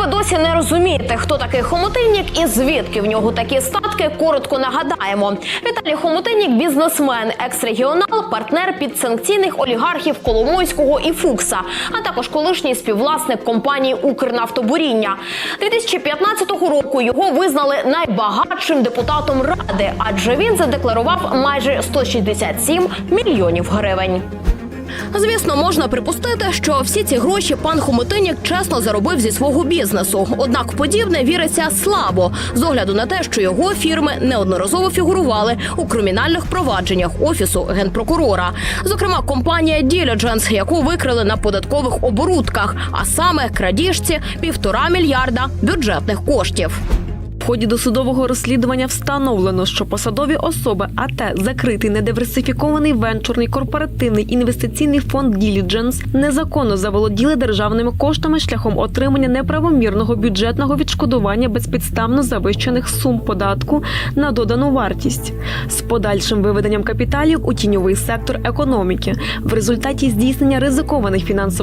ви досі не розумієте, хто такий Хомутиннік і звідки в нього такі статки, коротко нагадаємо. Віталій Хомутиннік – бізнесмен, екс-регіонал, партнер підсанкційних олігархів Коломойського і Фукса, а також колишній співвласник компанії Укрнафтобуріння. 2015 року його визнали найбагатшим депутатом ради, адже він задекларував майже 167 мільйонів гривень. Звісно, можна припустити, що всі ці гроші пан Хомутинік чесно заробив зі свого бізнесу. Однак подібне віриться слабо з огляду на те, що його фірми неодноразово фігурували у кримінальних провадженнях офісу генпрокурора. Зокрема, компанія Diligence, яку викрили на податкових оборудках, а саме крадіжці півтора мільярда бюджетних коштів. В ході досудового розслідування встановлено, що посадові особи АТ закритий недиверсифікований венчурний корпоративний інвестиційний фонд Ділідженс незаконно заволоділи державними коштами шляхом отримання неправомірного бюджетного відшкодування безпідставно завищених сум податку на додану вартість. З подальшим виведенням капіталів у тіньовий сектор економіки. В результаті здійснення ризикованих фінансових